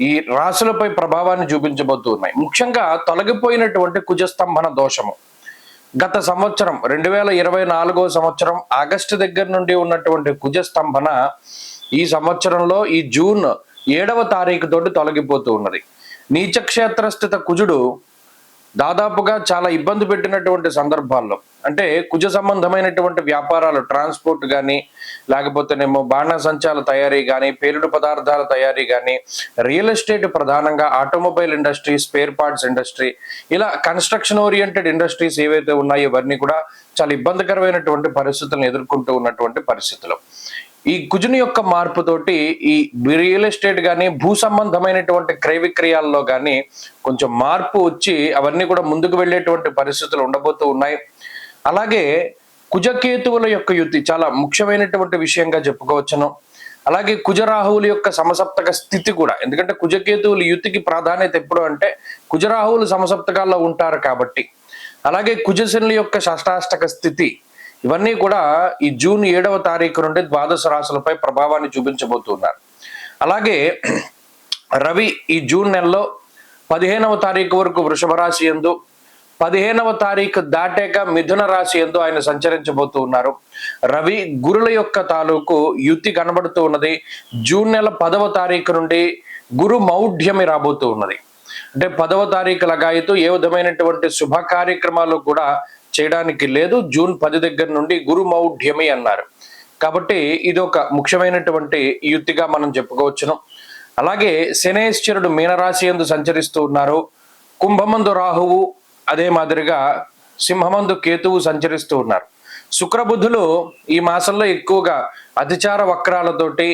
ఈ రాశులపై ప్రభావాన్ని చూపించబోతూ ఉన్నాయి. ముఖ్యంగా తొలగిపోయినటువంటి కుజస్తంభన దోషము. గత సంవత్సరం రెండు వేల ఇరవై నాలుగో సంవత్సరం ఆగస్టు దగ్గర నుండి ఉన్నటువంటి కుజస్తంభన ఈ సంవత్సరంలో ఈ జూన్ ఏడవ తారీఖు తోటి తొలగిపోతూ ఉన్నది. నీచక్షేత్ర స్థిత కుజుడు దాదాపుగా చాలా ఇబ్బంది పెట్టినటువంటి సందర్భాల్లో అంటే కుజ సంబంధమైనటువంటి వ్యాపారాలు ట్రాన్స్పోర్ట్ కానీ లేకపోతేనేమో బాణసంచాల తయారీ కానీ పేలుడు పదార్థాల తయారీ కానీ రియల్ ఎస్టేట్ ప్రధానంగా automobile industry spare parts industry ఇలా కన్స్ట్రక్షన్ ఓరియంటెడ్ ఇండస్ట్రీస్ ఏవైతే ఉన్నాయో ఇవన్నీ కూడా చాలా ఇబ్బందికరమైనటువంటి పరిస్థితులను ఎదుర్కొంటూ ఉన్నటువంటి పరిస్థితులు. ఈ కుజుని యొక్క మార్పుతోటి ఈ రియల్ ఎస్టేట్ కానీ భూ సంబంధమైనటువంటి క్రయ విక్రయాల్లో కానీ కొంచెం మార్పు వచ్చి అవన్నీ కూడా ముందుకు వెళ్ళేటువంటి పరిస్థితులు ఉండబోతూ ఉన్నాయి. అలాగే కుజకేతువుల యొక్క యుద్ధి చాలా ముఖ్యమైనటువంటి విషయంగా చెప్పుకోవచ్చును. అలాగే కుజరాహువుల యొక్క సమసప్తక స్థితి కూడా ఎందుకంటే కుజకేతువుల యుతికి ప్రాధాన్యత ఎప్పుడు అంటే కుజరాహువులు సమసప్తకాల్లో ఉంటారు కాబట్టి. అలాగే కుజశనుల యొక్క షష్టాష్టక స్థితి ఇవన్నీ కూడా ఈ జూన్ ఏడవ తారీఖు నుండి ద్వాదశ రాశులపై ప్రభావాన్ని చూపించబోతున్నారు. అలాగే రవి ఈ జూన్ నెలలో పదిహేనవ తారీఖు వరకు వృషభ రాశి ఎందు పదిహేనవ తారీఖు దాటాక మిథున రాశి ఎందు ఆయన సంచరించబోతూ ఉన్నారు రవి గురుల యొక్క తాలూకు యుతి కనబడుతూ ఉన్నది. జూన్ నెల పదవ తారీఖు నుండి గురు మౌఢ్యమి రాబోతూ ఉన్నది. అంటే పదవ తారీఖు లగాయితూ ఏ విధమైనటువంటి శుభ కార్యక్రమాలు కూడా చేయడానికి లేదు. జూన్ పది దగ్గర నుండి గురు మౌఢ్యమి అన్నారు. కాబట్టి ఇది ఒక ముఖ్యమైనటువంటి యుక్తిగా మనం చెప్పుకోవచ్చును. అలాగే శనేశ్వరుడు మీనరాశి ఎందు సంచరిస్తూ ఉన్నారు. కుంభమందు రాహువు అదే మాదిరిగా సింహమందు కేతువు సంచరిస్తూ ఉన్నారు. శుక్రబుద్ధులు ఈ మాసంలో ఎక్కువగా అతిచార వక్రాలతోటి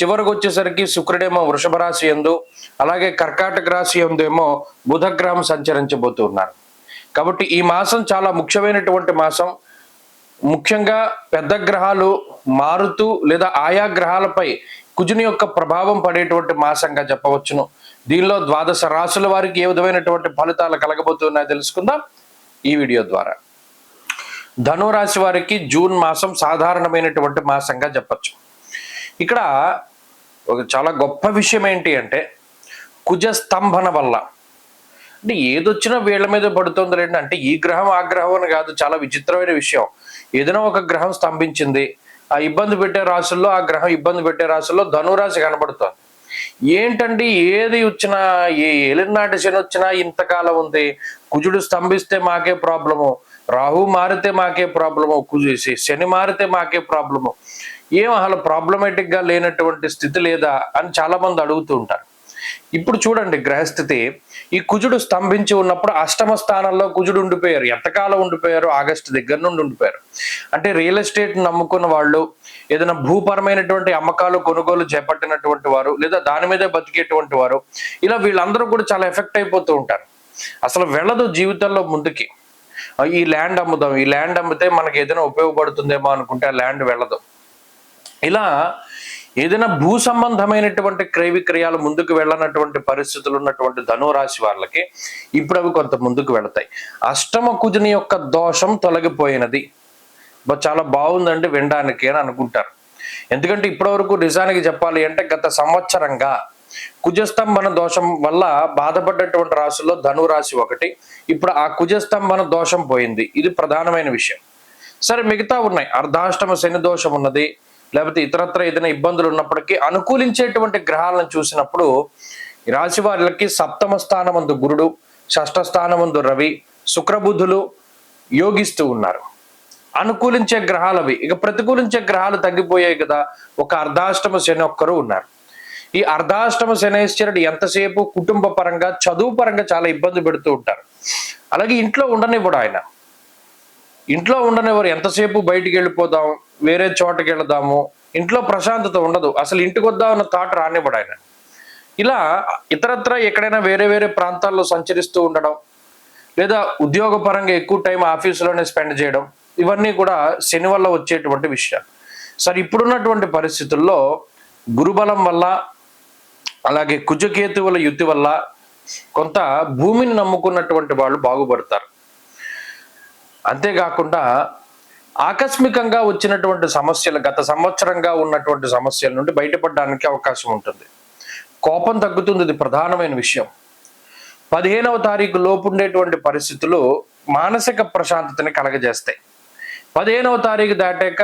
చివరికి వచ్చేసరికి శుక్రుడేమో వృషభ రాశి ఎందు అలాగే కర్కాటక రాశి ఎందు ఏమో బుధగ్రహం సంచరించబోతున్నారు కాబట్టి ఈ మాసం చాలా ముఖ్యమైనటువంటి మాసం. ముఖ్యంగా పెద్ద గ్రహాలు మారుతూ లేదా ఆయా గ్రహాలపై కుజుని యొక్క ప్రభావం పడేటువంటి మాసంగా చెప్పవచ్చును. దీనిలో ద్వాదశ రాశుల వారికి ఏ విధమైనటువంటి ఫలితాలు కలగబోతున్నాయో తెలుసుకుందాం ఈ వీడియో ద్వారా. ధనురాశి వారికి జూన్ మాసం సాధారణమైనటువంటి మాసంగా చెప్పచ్చు. ఇక్కడ ఒక చాలా గొప్ప విషయం ఏంటి అంటే కుజ స్తంభన వల్ల అంటే ఏదొచ్చినా వీళ్ళ మీద పడుతుంది లేండి. అంటే ఈ గ్రహం ఆ గ్రహం అని కాదు చాలా విచిత్రమైన విషయం. ఏదైనా ఒక గ్రహం స్తంభించింది ఆ ఇబ్బంది పెట్టే రాశుల్లో ఆ గ్రహం ఇబ్బంది పెట్టే రాశుల్లో ధనురాశి కనబడుతుంది. ఏంటండి ఏది వచ్చినా ఏ ఎలినాటి శని వచ్చినా ఇంతకాలం ఉంది. కుజుడు స్తంభిస్తే మాకే ప్రాబ్లము రాహు మారితే మాకే ప్రాబ్లము కుజు శని మారితే మాకే ప్రాబ్లము. ఏం అసలు ప్రాబ్లమేటిక్గా లేనటువంటి స్థితి లేదా అని చాలా మంది అడుగుతూ ఉంటారు. ఇప్పుడు చూడండి గ్రహస్థితి. ఈ కుజుడు స్తంభించి ఉన్నప్పుడు అష్టమ స్థానంలో కుజుడు ఉండిపోయారు. ఎంతకాలం ఉండిపోయారు? ఆగస్టు దగ్గర నుండి ఉండిపోయారు. అంటే రియల్ ఎస్టేట్ నమ్ముకున్న వాళ్ళు ఏదైనా భూపరమైనటువంటి అమ్మకాలు కొనుగోలు చేపట్టినటువంటి వారు లేదా దాని మీదే బతికేటువంటి వారు ఇలా వీళ్ళందరూ కూడా చాలా ఎఫెక్ట్ అయిపోతూ ఉంటారు. అసలు వెళ్ళదు జీవితంలో ముందుకి. ఈ ల్యాండ్ అమ్ముదాం ఈ ల్యాండ్ అమ్మితే మనకి ఏదైనా ఉపయోగపడుతుందేమో అనుకుంటే ఆ ల్యాండ్ వెళ్ళదు. ఇలా ఏదైనా భూ సంబంధమైనటువంటి క్రయ విక్రయాలు ముందుకు వెళ్ళనటువంటి పరిస్థితులు ఉన్నటువంటి ధనురాశి వాళ్ళకి ఇప్పుడు అవి కొంత ముందుకు వెళతాయి. అష్టమ కుజుని యొక్క దోషం తొలగిపోయినది. చాలా బాగుందండి వినడానికి అని అనుకుంటారు. ఎందుకంటే ఇప్పటివరకు నిజానికి చెప్పాలి అంటే గత సంవత్సరంగా కుజస్తంభన దోషం వల్ల బాధపడ్డటువంటి రాశుల్లో ధనురాశి ఒకటి. ఇప్పుడు ఆ కుజస్తంభన దోషం పోయింది. ఇది ప్రధానమైన విషయం. సరే మిగతా ఉన్నాయి. అర్ధాష్టమ శని దోషం ఉన్నది. లేకపోతే ఇతరత్ర ఏదైనా ఇబ్బందులు ఉన్నప్పటికీ అనుకూలించేటువంటి గ్రహాలను చూసినప్పుడు రాశి వారికి సప్తమ స్థానమందు గురుడు షష్ఠ స్థానమందు రవి శుక్రబుధులు యోగిస్తూ ఉన్నారు. అనుకూలించే గ్రహాలవి ఇక ప్రతికూలించే గ్రహాలు తగ్గిపోయాయి కదా ఒక అర్ధాష్టమ శని ఒక్కరు ఉన్నారు. ఈ అర్ధాష్టమ శనేశ్వరుడు ఎంతసేపు కుటుంబ పరంగా చదువు పరంగా చాలా ఇబ్బంది పెడుతూ ఉంటారు. అలాగే ఇంట్లో ఉండనివ్వడు ఆయన. ఇంట్లో ఉండనివ్వరు. ఎంతసేపు బయటికి వెళ్ళిపోదాం వేరే చోటకి వెళదాము. ఇంట్లో ప్రశాంతత ఉండదు. అసలు ఇంటికి వద్దామన్న థాట్ రానివ్వడు ఆయన. ఇలా ఇతరత్ర ఎక్కడైనా వేరే వేరే ప్రాంతాల్లో సంచరిస్తూ ఉండడం లేదా ఉద్యోగపరంగా ఎక్కువ టైం ఆఫీసులోనే స్పెండ్ చేయడం ఇవన్నీ కూడా శని వల్ల వచ్చేటువంటి విషయాలు. సరే ఇప్పుడున్నటువంటి పరిస్థితుల్లో గురుబలం వల్ల అలాగే కుజకేతువుల యుద్ధి వల్ల కొంత భూమిని నమ్ముకున్నటువంటి వాళ్ళు బాగుపడతారు. అంతేకాకుండా ఆకస్మికంగా వచ్చినటువంటి సమస్యలు గత సంవత్సరంగా ఉన్నటువంటి సమస్యల నుండి బయటపడడానికి అవకాశం ఉంటుంది. కోపం తగ్గుతుంది ఇది ప్రధానమైన విషయం. పదిహేనవ తారీఖు లోపు ఉండేటువంటి పరిస్థితులు మానసిక ప్రశాంతతని కలగజేస్తాయి. పదిహేనవ తారీఖు దాటాక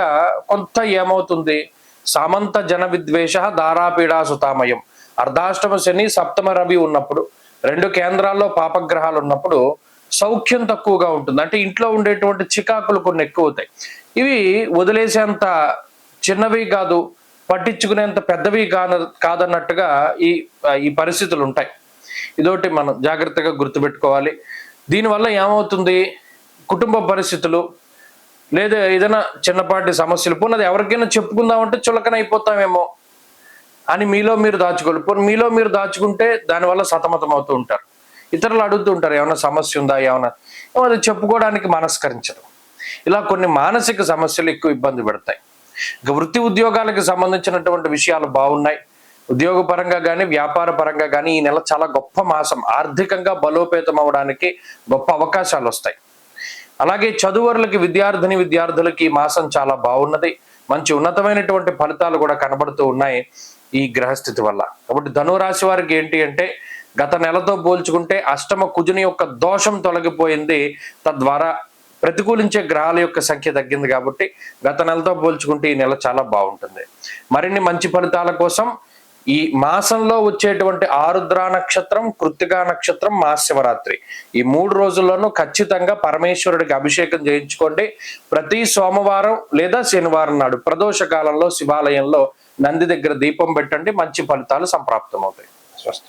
కొంత ఏమవుతుంది? సమంత జన విద్వేష దారాపీడా సుతామయం. అర్ధాష్టమ శని సప్తమ రవి ఉన్నప్పుడు రెండు కేంద్రాల్లో పాపగ్రహాలు ఉన్నప్పుడు సౌఖ్యం తక్కువగా ఉంటుంది. అంటే ఇంట్లో ఉండేటువంటి చికాకులు కొన్ని ఎక్కువ అవుతాయి ఇవి వదిలేసేంత చిన్నవి కాదు పట్టించుకునేంత పెద్దవి కాన కాదన్నట్టుగా ఈ ఈ పరిస్థితులు ఉంటాయి. ఇదొకటి మనం జాగ్రత్తగా గుర్తుపెట్టుకోవాలి. దీనివల్ల ఏమవుతుంది? కుటుంబ పరిస్థితులు లేదా ఏదైనా చిన్నపాటి సమస్యలు పోనీ ఎవరికైనా చెప్పుకుందామంటే చులకన అయిపోతామేమో అని మీలో మీరు దాచుకోవాలి. మీలో మీరు దాచుకుంటే దానివల్ల సతమతం అవుతూ ఉంటారు. ఇతరులు అడుగుతూ ఉంటారు ఏమైనా సమస్య ఉందా? ఏమైనా అది చెప్పుకోవడానికి మనస్కరించరు. ఇలా కొన్ని మానసిక సమస్యలు ఎక్కువ ఇబ్బంది పెడతాయి. ఇక వృత్తి ఉద్యోగాలకు సంబంధించినటువంటి విషయాలు బాగున్నాయి. ఉద్యోగ పరంగా కానీ వ్యాపార పరంగా కానీ ఈ నెల చాలా గొప్ప మాసం. ఆర్థికంగా బలోపేతం అవడానికి గొప్ప అవకాశాలు వస్తాయి. అలాగే చదువరులకి విద్యార్థిని విద్యార్థులకి ఈ మాసం చాలా బాగున్నది. మంచి ఉన్నతమైనటువంటి ఫలితాలు కూడా కనబడుతూ ఉన్నాయి ఈ గ్రహస్థితి వల్ల. కాబట్టి ధనురాశి వారికి ఏంటి అంటే గత నెలతో పోల్చుకుంటే అష్టమ కుజుని యొక్క దోషం తొలగిపోయింది. తద్వారా ప్రతికూలించే గ్రహాల యొక్క సంఖ్య తగ్గింది కాబట్టి గత నెలతో పోల్చుకుంటే ఈ నెల చాలా బాగుంటుంది. మరిన్ని మంచి ఫలితాల కోసం ఈ మాసంలో వచ్చేటువంటి ఆరుద్ర నక్షత్రం కృత్తికా నక్షత్రం మహాశివరాత్రి ఈ మూడు రోజుల్లోనూ ఖచ్చితంగా పరమేశ్వరుడికి అభిషేకం చేయించుకోండి. ప్రతి సోమవారం లేదా శనివారం నాడు ప్రదోష కాలంలో శివాలయంలో నంది దగ్గర దీపం పెట్టండి. మంచి ఫలితాలు సంప్రాప్తమవుతాయి. స్వస్తి.